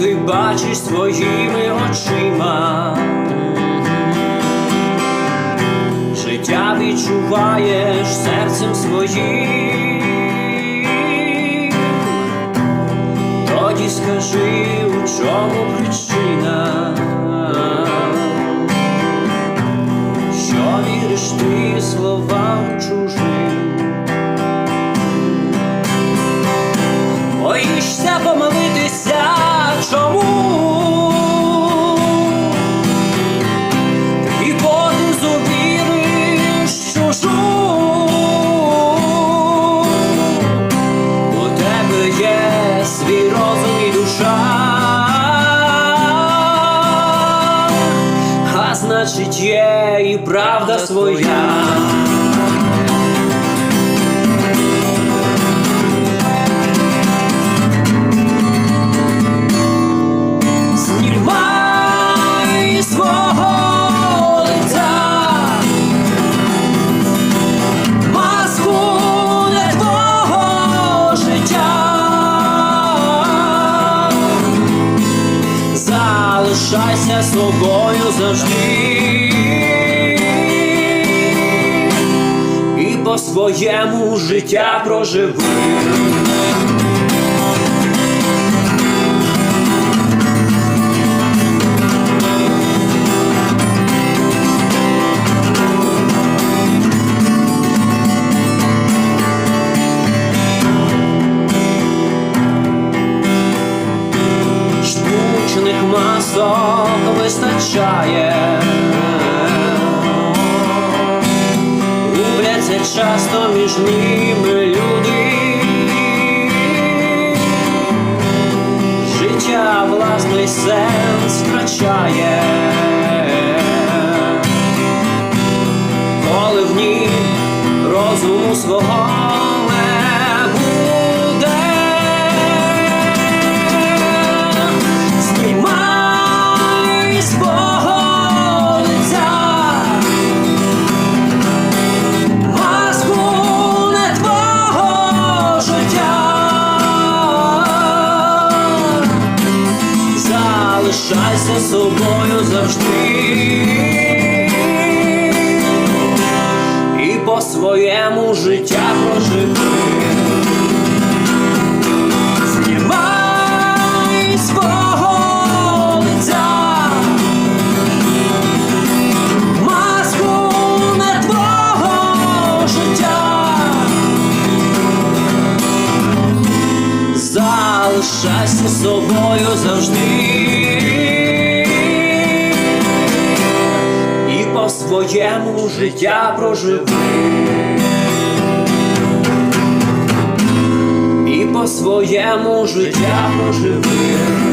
Ти бачиш своїми очима. Життя відчуваєш серцем своїм. Тоді скажи, у чому причина, що віриш ти значить є і правда своя. Залишайся собою завжди і по своєму життя проживи. Вистачає. Губляться часто між ними люди. Життя власний сенс втрачає. Залишайся собою завжди. І по своєму життя проживи. Знімай не твого життя, залишайся собою завжди своєму життя проживи. І по своєму життя проживи.